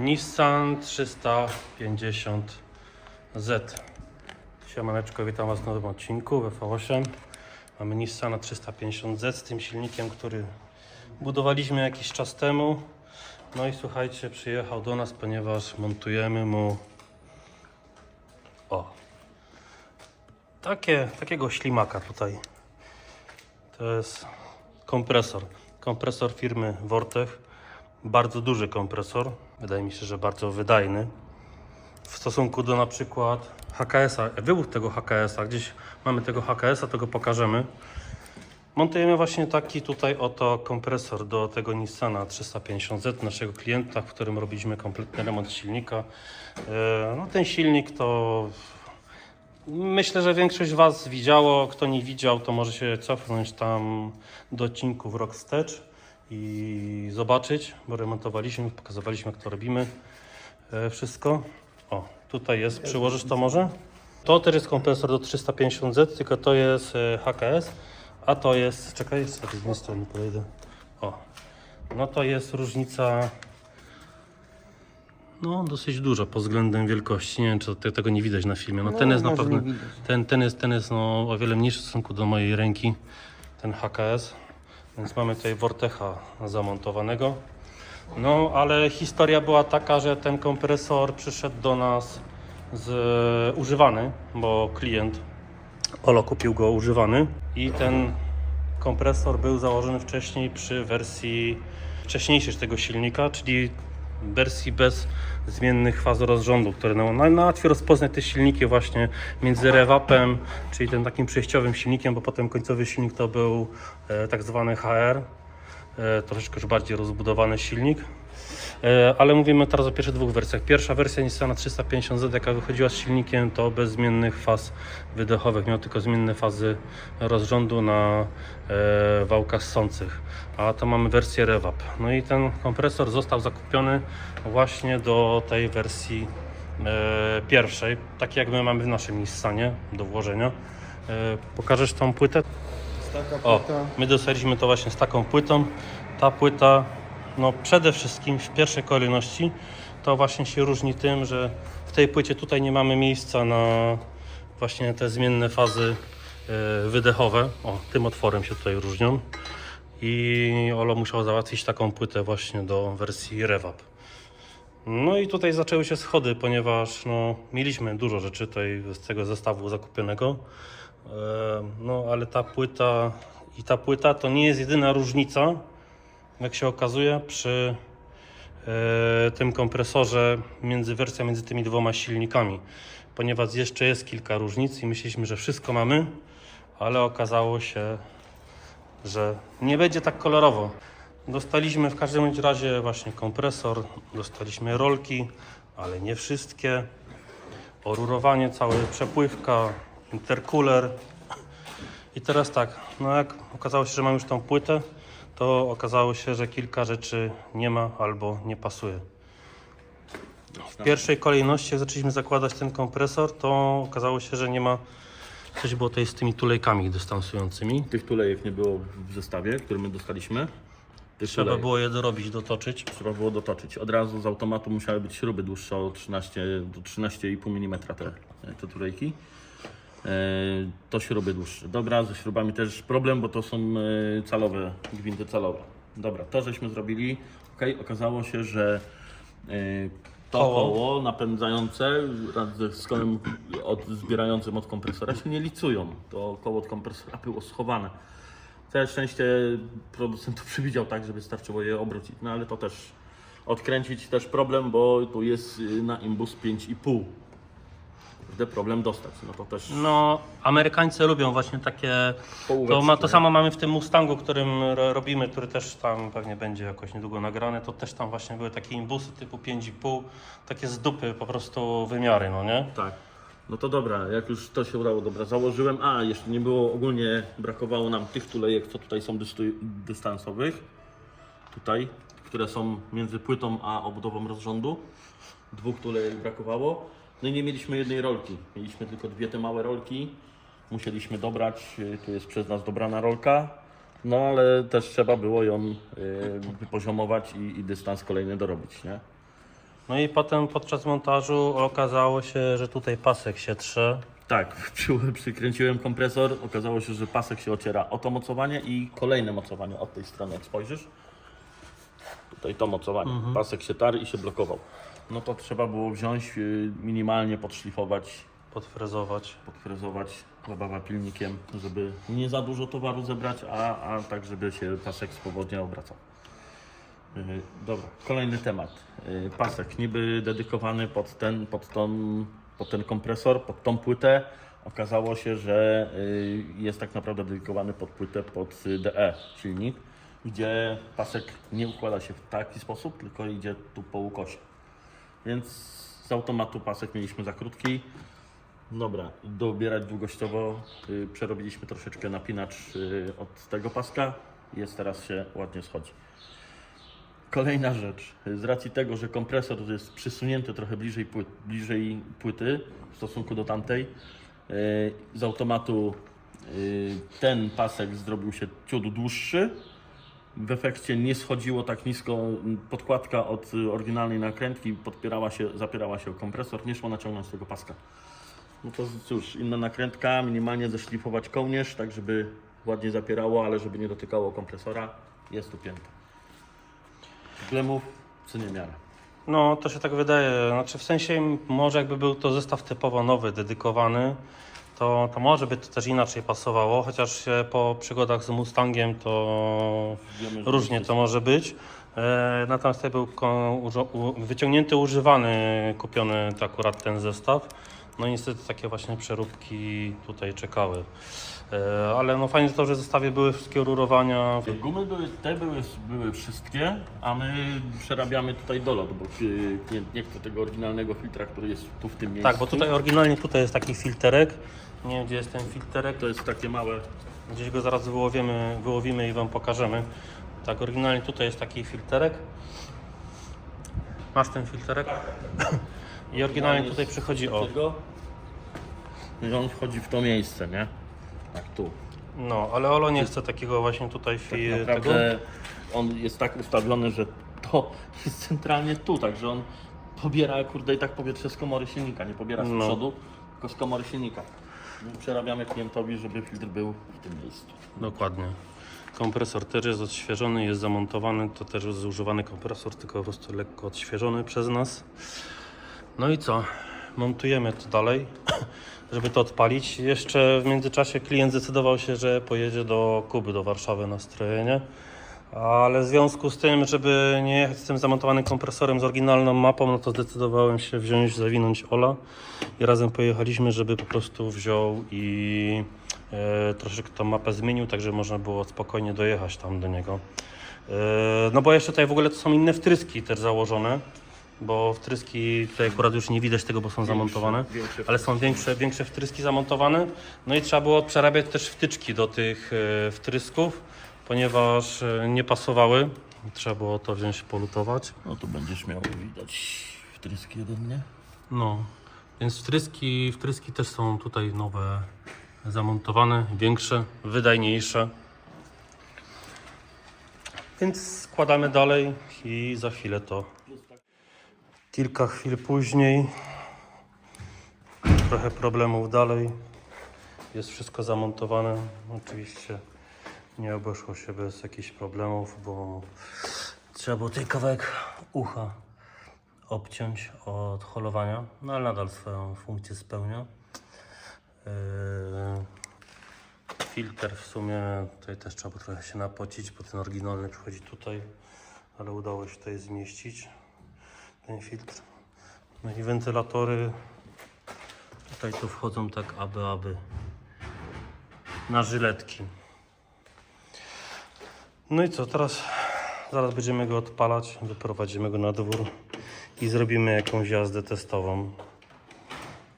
Nissan 350Z. Siemaneczko, witam Was w nowym odcinku w V8. Mamy Nissana 350Z z tym silnikiem, który budowaliśmy jakiś czas temu. No i słuchajcie, przyjechał do nas, ponieważ montujemy mu o takie, takiego ślimaka tutaj. To jest kompresor. Kompresor firmy Vortech. Bardzo duży kompresor. Wydaje mi się, że bardzo wydajny. W stosunku do na przykład HKS-a, wybuch tego HKS-a, gdzieś mamy tego HKS-a, to go pokażemy. Montujemy właśnie taki tutaj oto kompresor do tego Nissana 350Z naszego klienta, w którym robiliśmy kompletny remont silnika. E, No ten silnik to Myślę, że większość Was widziało. Kto nie widział, to może się cofnąć tam do odcinków rok wstecz i zobaczyć, bo remontowaliśmy, pokazywaliśmy jak to robimy. E, wszystko. O, tutaj jest, przyłożysz to może? To też jest kompresor do 350Z, tylko to jest e, HKS, a to jest, czekaj, sobie z jednej strony podejdę. O, no to jest różnica no, dosyć dużo pod względem wielkości. Nie wiem, czy te- tego nie widać na filmie. No, No, ten jest na pewno. Ten, ten jest, ten jest no, o wiele mniejszy w stosunku do mojej ręki. Ten HKS. Więc mamy tutaj Vortecha zamontowanego. No, ale historia była taka, że ten kompresor przyszedł do nas z używany, bo klient Olo kupił go używany i ten kompresor był założony wcześniej przy wersji wcześniejszej tego silnika, czyli wersji bez zmiennych faz rozrządu, które no, łatwiej rozpoznać te silniki właśnie między rewapem, czyli tym takim przejściowym silnikiem, bo potem końcowy silnik to był e, tak zwany HR, e, troszeczkę już bardziej rozbudowany silnik. E, Ale mówimy teraz o pierwszych dwóch wersjach. Pierwsza wersja Nissana 350Z, jaka wychodziła z silnikiem, to bez zmiennych faz wydechowych. Miał tylko zmienne fazy rozrządu na e, wałkach ssących. A to mamy wersję Revap. No i ten kompresor został zakupiony właśnie do tej wersji e, pierwszej, tak jak my mamy w naszym Nissanie do włożenia. Pokażesz tą płytę? O, my dostaliśmy to właśnie z taką płytą. Ta płyta, no przede wszystkim w pierwszej kolejności, to właśnie się różni tym, że w tej płycie tutaj nie mamy miejsca na właśnie te zmienne fazy e, wydechowe. O, tym otworem się tutaj różnią. I Olo musiał załatwić taką płytę właśnie do wersji Revap. No i tutaj zaczęły się schody, ponieważ no, mieliśmy dużo rzeczy tutaj z tego zestawu zakupionego. E, No ale ta płyta i ta płyta to nie jest jedyna różnica, jak się okazuje, przy e, tym kompresorze między wersja między tymi dwoma silnikami. Ponieważ jeszcze jest kilka różnic i myśleliśmy, że wszystko mamy, ale okazało się, że nie będzie tak kolorowo. Dostaliśmy w każdym razie właśnie kompresor, dostaliśmy rolki, ale nie wszystkie. Orurowanie, całe przepływka, intercooler. I teraz tak, no jak okazało się, że mam już tą płytę, to okazało się, że kilka rzeczy nie ma albo nie pasuje. W pierwszej kolejności, jak zaczęliśmy zakładać ten kompresor, to okazało się, że nie ma. Coś było tutaj z tymi tulejkami dystansującymi. Tych tulejek nie było w zestawie, który my dostaliśmy. Tych Trzeba było je dorobić, dotoczyć. trzeba było dotoczyć. Od razu z automatu musiały być śruby dłuższe o 13 do 13,5 mm te, te tulejki. E, to śruby dłuższe. Dobra, ze śrubami też problem, bo to są e, calowe, gwinty calowe. Dobra, to żeśmy zrobili. Ok, okazało się, że e, to Koło. koło, napędzające wraz ze skołem od, zbierającym od kompresora się nie licują. To koło od kompresora było schowane. Całe szczęście producent to przewidział tak, żeby starczyło je obrócić. No ale to też odkręcić też problem, bo tu jest y, na imbus 5,5. Kurde, problem dostać. No to też No, Amerykańcy lubią właśnie takie. To, ma, to nie? samo mamy w tym Mustangu, którym ro- robimy, który też tam pewnie będzie jakoś niedługo nagrany. To też tam właśnie były takie imbusy typu 5,5, takie z dupy po prostu wymiary, no nie? tak. No to dobra, jak już to się udało, dobra, założyłem. A, jeszcze nie było, ogólnie brakowało nam tych tulejek, co tutaj są dystu- dystansowych. Tutaj, które są między płytą a obudową rozrządu. Dwóch tulejek brakowało. No i nie mieliśmy jednej rolki. Mieliśmy tylko dwie te małe rolki. Musieliśmy dobrać, y, tu jest przez nas dobrana rolka. No ale też trzeba było ją y, wypoziomować i, i dystans kolejny dorobić, nie? No i potem podczas montażu okazało się, że tutaj pasek się trze. Tak, przy, przykręciłem kompresor, okazało się, że pasek się ociera o to mocowanie i kolejne mocowanie od tej strony, jak spojrzysz. Tutaj to mocowanie, pasek się tarł i się blokował. No to trzeba było wziąć, y, minimalnie podszlifować, Podfrezować. podfrezować, zabawa pilnikiem, żeby nie za dużo towaru zebrać, a, a tak, żeby się pasek swobodnie obracał. Yy, Dobra, kolejny temat. Yy, Pasek niby dedykowany pod ten, pod, tą, pod ten kompresor, pod tą płytę. Okazało się, że jest tak naprawdę dedykowany pod płytę pod y, DE silnik, gdzie pasek nie układa się w taki sposób, tylko idzie tu po ukosie. Więc z automatu pasek mieliśmy za krótki. Dobra, dobierać długościowo y, przerobiliśmy troszeczkę napinacz y, od tego paska. Jest teraz się ładnie schodzi. Kolejna rzecz. Z racji tego, że kompresor jest przysunięty trochę bliżej, pły, bliżej płyty w stosunku do tamtej, y, z automatu ten pasek zrobił się ciut dłuższy. W efekcie nie schodziło tak nisko. Podkładka od oryginalnej nakrętki podpierała się, zapierała się o kompresor. Nie szło naciągnąć tego paska. No to cóż, inna nakrętka, minimalnie zeszlifować kołnierz, tak żeby ładnie zapierało, ale żeby nie dotykało kompresora. Jest upięte. Glemów, co nie miara. No, to się tak wydaje. Znaczy, w sensie, może jakby był to zestaw typowo nowy, dedykowany, to, to może by to też inaczej pasowało, chociaż po przygodach z Mustangiem to Wiemy, że różnie to może być. E, natomiast tutaj był ko- użo- u- wyciągnięty, używany, kupiony to akurat ten zestaw. No i niestety takie właśnie przeróbki tutaj czekały. E, ale no fajnie to, że w zestawie były wszystkie rurowania. Gumy były, te były, były wszystkie, a my przerabiamy tutaj dolot, bo y, klient nie chce tego oryginalnego filtra, który jest tu w tym miejscu. Tak, bo tutaj oryginalnie tutaj jest taki filterek. Nie wiem gdzie jest ten filterek. To jest takie małe, Gdzieś go zaraz wyłowimy, wyłowimy i Wam pokażemy. Tak, oryginalnie tutaj jest taki filterek. Masz ten filterek? I oryginalnie tutaj przychodzi o. Tego. I on wchodzi w to miejsce, nie? Tak tu. No, ale Olo nie chce takiego właśnie tutaj Tak fi- tego. naprawdę on jest tak ustawiony, że to jest centralnie tu, także on pobiera kurde i tak powietrze z komory silnika, nie pobiera z No. przodu, tylko z komory silnika. Przerabiamy klientowi, żeby filtr był w tym miejscu. Dokładnie. Kompresor też jest odświeżony, jest zamontowany. To też jest zużywany kompresor, tylko po prostu lekko odświeżony przez nas. No i co? Montujemy to dalej, żeby to odpalić. Jeszcze w międzyczasie klient zdecydował się, że pojedzie do Kuby, do Warszawy na strojenie. Ale w związku z tym, żeby nie jechać z tym zamontowanym kompresorem z oryginalną mapą, no to zdecydowałem się wziąć, zawinąć Ola i razem pojechaliśmy, żeby po prostu wziął i e, troszeczkę tą mapę zmienił, tak żeby można było spokojnie dojechać tam do niego. E, no bo jeszcze tutaj w ogóle to są inne wtryski też założone, bo wtryski tutaj akurat już nie widać tego, bo są zamontowane, większe ale są większe, większe wtryski zamontowane. No i trzeba było przerabiać też wtyczki do tych e, wtrysków, ponieważ e, nie pasowały. Trzeba było to wziąć polutować. No tu będziesz miał widać wtrysk jeden, nie? No, więc wtryski, wtryski też są tutaj nowe zamontowane, większe, wydajniejsze. Więc składamy dalej i za chwilę to. Kilka chwil później, trochę problemów dalej. Jest wszystko zamontowane. Oczywiście nie obeszło się bez jakichś problemów, bo trzeba było tutaj kawałek ucha obciąć od holowania, no ale nadal swoją funkcję spełnia. Yy, filtr w sumie tutaj też trzeba było trochę się napocić, bo ten oryginalny przychodzi tutaj, ale udało się tutaj zmieścić ten filtr. No i wentylatory tutaj tu wchodzą tak aby, aby na żyletki. No i co, teraz zaraz będziemy go odpalać, wyprowadzimy go na dwór i zrobimy jakąś jazdę testową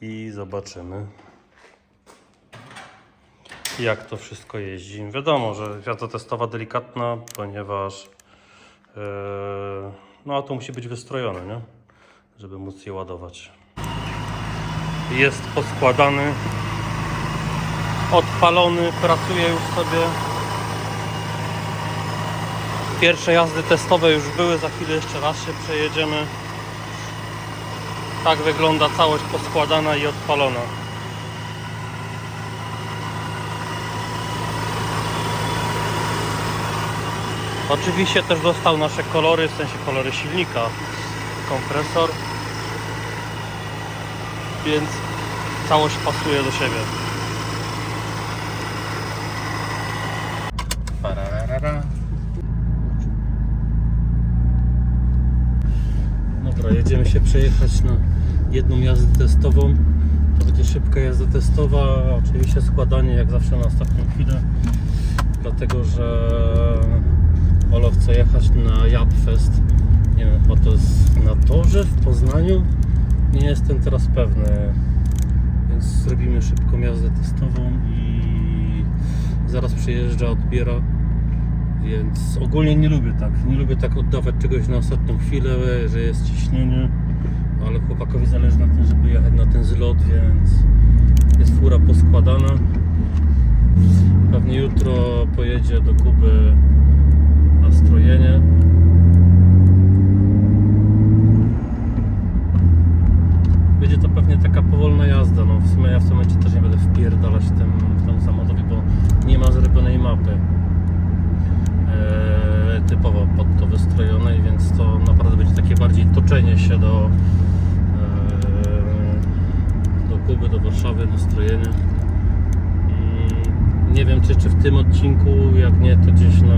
i zobaczymy jak to wszystko jeździ. Wiadomo, że jazda testowa delikatna, ponieważ yy, no auto musi być wystrojone, nie? żeby móc je ładować. Jest poskładany, odpalony, pracuje już sobie. Pierwsze jazdy testowe już były, za chwilę jeszcze raz się przejedziemy. Tak wygląda całość poskładana i odpalona. Oczywiście też dostał nasze kolory, w sensie kolory silnika, kompresor, więc całość pasuje do siebie. Pararara. Dobra, jedziemy się przejechać na jedną jazdę testową. To będzie szybka jazda testowa, oczywiście składanie jak zawsze na ostatnią chwilę, dlatego że Olo chce jechać na Japfest. Nie wiem, chyba to jest na torze w Poznaniu. Nie jestem teraz pewny, więc zrobimy szybką jazdę testową i zaraz przyjeżdża, odbiera. Więc ogólnie nie lubię tak. Nie lubię tak oddawać czegoś na ostatnią chwilę, że jest ciśnienie. Ale chłopakowi zależy na tym, żeby jechać na ten zlot, więc jest fura poskładana. Pewnie jutro pojedzie do Kuby na strojenie. Będzie to pewnie taka powolna jazda. No w sumie ja w tym momencie też nie będę wpierdalać tym, tym samochodowi, bo nie ma zrobionej mapy e, typowo pod to wystrojonej, więc to naprawdę będzie takie bardziej toczenie się do Kuby, do Warszawy, nastrojenie. Mm, Nie wiem, czy, czy w tym odcinku, jak nie, to gdzieś na